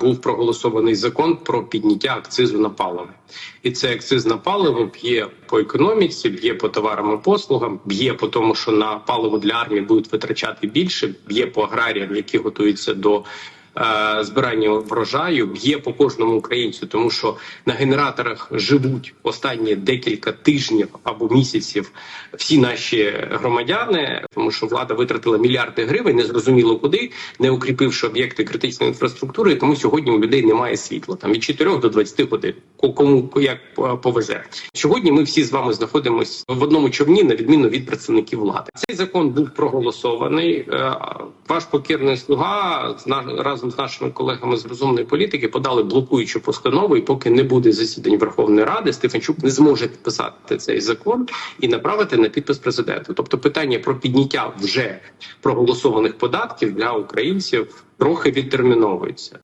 був проголосований закон про підняття акцизу на паливо, і це акциз на паливо б'є по економіці, б'є по товарам і послугам, б'є по тому, що на паливо для армії будуть витрачати більше, б'є по аграріям, які готуються до. Е, Збирання врожаю б'є по кожному українцю, тому що на генераторах живуть останні декілька тижнів або місяців всі наші громадяни, тому що влада витратила мільярди гривень, незрозуміло куди, не укріпивши об'єкти критичної інфраструктури. Тому сьогодні у людей немає світла там від 4 до 20 годин. Ко- Кому як повезе. Сьогодні ми всі з вами знаходимося в одному човні, на відміну від представників влади. Цей закон був проголосований. Е, Ваш покірний слуга разом з нашими колегами з розумної політики подали блокуючу постанову. І поки не буде засідань Верховної Ради, Стефанчук не зможе підписати цей закон і направити на підпис президенту. Тобто, питання про підняття вже проголосованих податків для українців трохи відтерміновується.